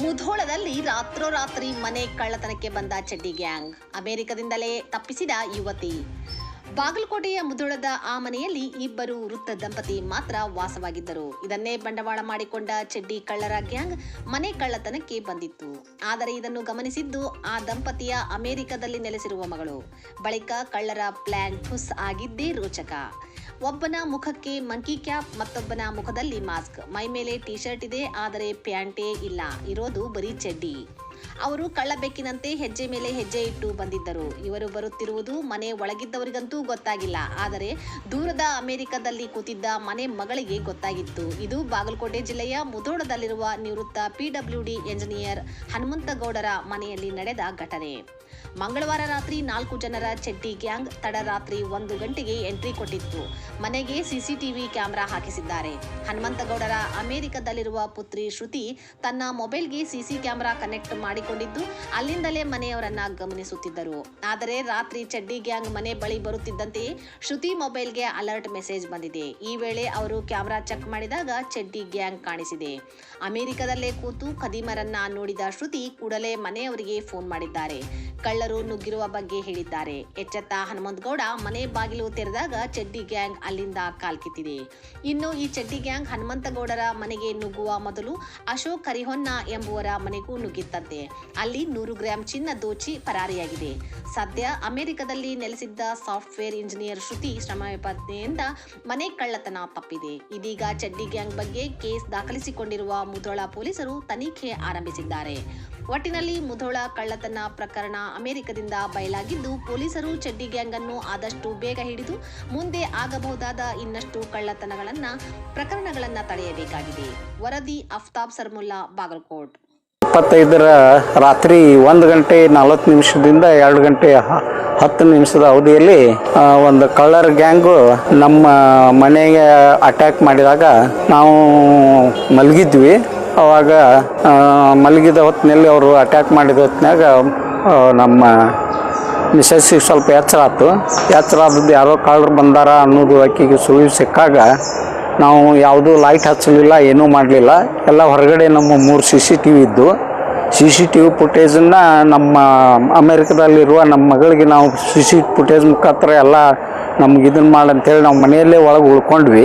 ಮುಧೋಳದಲ್ಲಿ ರಾತ್ರೋರಾತ್ರಿ ಮನೆ ಕಳ್ಳತನಕ್ಕೆ ಬಂದ ಚಡ್ಡಿ ಗ್ಯಾಂಗ್. ಅಮೆರಿಕದಿಂದಲೇ ತಪ್ಪಿಸಿದ ಯುವತಿ. ಬಾಗಲಕೋಟೆಯ ಮುದುಳದ ಆ ಮನೆಯಲ್ಲಿ ಇಬ್ಬರು ವೃತ್ತ ದಂಪತಿ ಮಾತ್ರ ವಾಸವಾಗಿದ್ದರು. ಇದನ್ನೇ ಬಂಡವಾಳ ಮಾಡಿಕೊಂಡ ಚೆಡ್ಡಿ ಕಳ್ಳರ ಗ್ಯಾಂಗ್ ಮನೆ ಕಳ್ಳತನಕ್ಕೆ ಬಂದಿತ್ತು. ಆದರೆ ಇದನ್ನು ಗಮನಿಸಿದ್ದು ಆ ದಂಪತಿಯ ಅಮೆರಿಕದಲ್ಲಿ ನೆಲೆಸಿರುವ ಮಗಳು. ಬಳಿಕ ಕಳ್ಳರ ಪ್ಲಾನ್ ಠುಸ್ ಆಗಿದ್ದೇ ರೋಚಕ. ಒಬ್ಬನ ಮುಖಕ್ಕೆ ಮಂಕಿ ಕ್ಯಾಪ್, ಮತ್ತೊಬ್ಬನ ಮುಖದಲ್ಲಿ ಮಾಸ್ಕ್. ಮೈ ಮೇಲೆ ಟಿ ಶರ್ಟ್ ಇದೆ, ಆದರೆ ಪ್ಯಾಂಟೇ ಇಲ್ಲ. ಇರೋದು ಬರೀ ಚಡ್ಡಿ. ಅವರು ಕಳ್ಳಬೆಕ್ಕಿನಂತೆ ಹೆಜ್ಜೆ ಮೇಲೆ ಹೆಜ್ಜೆ ಇಟ್ಟು ಬಂದಿದ್ದರು. ಇವರು ಬರುತ್ತಿರುವುದು ಮನೆ ಒಳಗಿದ್ದವರಿಗಂತೂ ಗೊತ್ತಾಗಿಲ್ಲ. ಆದರೆ ದೂರದ ಅಮೆರಿಕದಲ್ಲಿ ಕೂತಿದ್ದ ಮನೆ ಮಗಳಿಗೆ ಗೊತ್ತಾಗಿತ್ತು. ಇದು ಬಾಗಲಕೋಟೆ ಜಿಲ್ಲೆಯ ಮುಧೋಳದಲ್ಲಿರುವ ನಿವೃತ್ತ ಪಿಡಬ್ಲ್ಯೂಡಿ ಎಂಜಿನಿಯರ್ ಹನುಮಂತಗೌಡರ ಮನೆಯಲ್ಲಿ ನಡೆದ ಘಟನೆ. ಮಂಗಳವಾರ ರಾತ್ರಿ ನಾಲ್ಕು ಜನರ ಚೆಟ್ಟಿ ಗ್ಯಾಂಗ್ ತಡರಾತ್ರಿ ಒಂದು ಗಂಟೆಗೆ ಎಂಟ್ರಿ ಕೊಟ್ಟಿತ್ತು. ಮನೆಗೆ ಸಿಸಿಟಿವಿ ಕ್ಯಾಮೆರಾ ಹಾಕಿಸಿದ್ದಾರೆ. ಹನುಮಂತಗೌಡರ ಅಮೆರಿಕದಲ್ಲಿರುವ ಪುತ್ರಿ ಶ್ರುತಿ ತನ್ನ ಮೊಬೈಲ್ಗೆ ಸಿಸಿ ಕ್ಯಾಮೆರಾ ಕನೆಕ್ಟ್ ಮಾಡಿಕೊಂಡಿದ್ದು, ಅಲ್ಲಿಂದಲೇ ಮನೆಯವರನ್ನ ಗಮನಿಸುತ್ತಿದ್ದರು. ಆದರೆ ರಾತ್ರಿ ಚಡ್ಡಿ ಗ್ಯಾಂಗ್ ಮನೆ ಬಳಿ ಬರುತ್ತಿದ್ದಂತೆಯೇ ಶ್ರುತಿ ಮೊಬೈಲ್ಗೆ ಅಲರ್ಟ್ ಮೆಸೇಜ್ ಬಂದಿದೆ. ಈ ವೇಳೆ ಅವರು ಕ್ಯಾಮೆರಾ ಚೆಕ್ ಮಾಡಿದಾಗ ಚಡ್ಡಿ ಗ್ಯಾಂಗ್ ಕಾಣಿಸಿದೆ. ಅಮೆರಿಕದಲ್ಲೇ ಕೂತು ಖದೀಮರನ್ನ ನೋಡಿದ ಶ್ರುತಿ ಕೂಡಲೇ ಮನೆಯವರಿಗೆ ಫೋನ್ ಮಾಡಿದ್ದಾರೆ. ಕಳ್ಳರು ನುಗ್ಗಿರುವ ಬಗ್ಗೆ ಹೇಳಿದ್ದಾರೆ. ಎಚ್ಚೆತ್ತ ಹನುಮಂತಗೌಡ ಮನೆ ಬಾಗಿಲು ತೆರೆದಾಗ ಚಡ್ಡಿ ಗ್ಯಾಂಗ್ ಅಲ್ಲಿಂದ ಕಾಲ್ಕಿತ್ತಿದೆ ಇನ್ನು ಈ ಚಡ್ಡಿ ಗ್ಯಾಂಗ್ ಹನುಮಂತಗೌಡರ ಮನೆಗೆ ನುಗ್ಗುವ ಮೊದಲು ಅಶೋಕ್ ಕರಿಹೊನ್ನ ಎಂಬುವರ ಮನೆಗೂ ನುಗ್ಗಿತ್ತಂತೆ. ಅಲ್ಲಿ ನೂರು ಗ್ರಾಂ ಚಿನ್ನ ದೋಚಿ ಪರಾರಿಯಾಗಿದೆ. ಸದ್ಯ ಅಮೆರಿಕದಲ್ಲಿ ನೆಲೆಸಿದ್ದ ಸಾಫ್ಟ್ವೇರ್ ಇಂಜಿನಿಯರ್ ಶ್ರುತಿ ಶ್ರಮ ವಿಪತ್ನೆಯಿಂದ ಮನೆ ಕಳ್ಳತನ ತಪ್ಪಿದೆ. ಇದೀಗ ಚಡ್ಡಿ ಗ್ಯಾಂಗ್ ಬಗ್ಗೆ ಕೇಸ್ ದಾಖಲಿಸಿಕೊಂಡಿರುವ ಮುಧೋಳ ಪೊಲೀಸರು ತನಿಖೆ ಆರಂಭಿಸಿದ್ದಾರೆ. ಒಟ್ಟಿನಲ್ಲಿ ಮುಧೋಳ ಕಳ್ಳತನ ಪ್ರಕರಣ ಅಮೆರಿಕದಿಂದ ಬಯಲಾಗಿದ್ದು, ಪೊಲೀಸರು ಚಡ್ಡಿ ಗ್ಯಾಂಗ್ ಅನ್ನು ಆದಷ್ಟು ಬೇಗ ಹಿಡಿದು ಮುಂದೆ ಆಗಬಹುದಾದ ಇನ್ನಷ್ಟು ಕಳ್ಳತನಗಳನ್ನು ಪ್ರಕರಣಗಳನ್ನ ತಡೆಯಬೇಕಾಗಿದೆ. ವರದಿ ಅಫ್ತಾಬ್ ಸರ್ಮುಲ್ಲಾ, ಬಾಗಲಕೋಟ್. ಇಪ್ಪತ್ತೈದರ ರಾತ್ರಿ ಒಂದು ಗಂಟೆ ನಲವತ್ತು ನಿಮಿಷದಿಂದ ಎರಡು ಗಂಟೆ ಹತ್ತು ನಿಮಿಷದ ಅವಧಿಯಲ್ಲಿ ಒಂದು ಕಳ್ಳರ್ ಗ್ಯಾಂಗು ನಮ್ಮ ಮನೆಗೆ ಅಟ್ಯಾಕ್ ಮಾಡಿದಾಗ ನಾವು ಮಲಗಿದ್ವಿ. ಅವಾಗ ಮಲಗಿದ ಹೊತ್ತಿನಲ್ಲಿ ಅವರು ಅಟ್ಯಾಕ್ ಮಾಡಿದ ಹೊತ್ತಿನಾಗ ನಮ್ಮ ಮಿಸಸ್ಸಿಗೆ ಸ್ವಲ್ಪ ಎಚ್ಚರ ಆಯ್ತು ಎಚ್ಚರ ಆದದ್ದು ಯಾರೋ ಕಳ್ಳರು ಬಂದಾರ ಅನ್ನೋದು ಆಕೆಗೆ ಸುಳಿವು ಸಿಕ್ಕಾಗ ನಾವು ಯಾವುದೂ ಲೈಟ್ ಹಚ್ಚಲಿಲ್ಲ, ಏನೂ ಮಾಡಲಿಲ್ಲ. ಎಲ್ಲ ಹೊರಗಡೆ ನಮ್ಮ ಮೂರು ಸಿ ಸಿ ಟಿ ವಿ ಇದ್ದು. ಸಿ ಸಿ ಟಿ ವಿ ಫುಟೇಜನ್ನು ನಮ್ಮ ಅಮೇರಿಕದಲ್ಲಿರುವ ನಮ್ಮ ಮಗಳಿಗೆ ನಾವು ಸಿ ಸಿ ಫುಟೇಜ್ ಮುಖಾಂತರ ಎಲ್ಲ ನಮ್ಗೆ ಇದನ್ನು ಮಾಡಂತೇಳಿ ನಾವು ಮನೆಯಲ್ಲೇ ಒಳಗೆ ಉಳ್ಕೊಂಡ್ವಿ.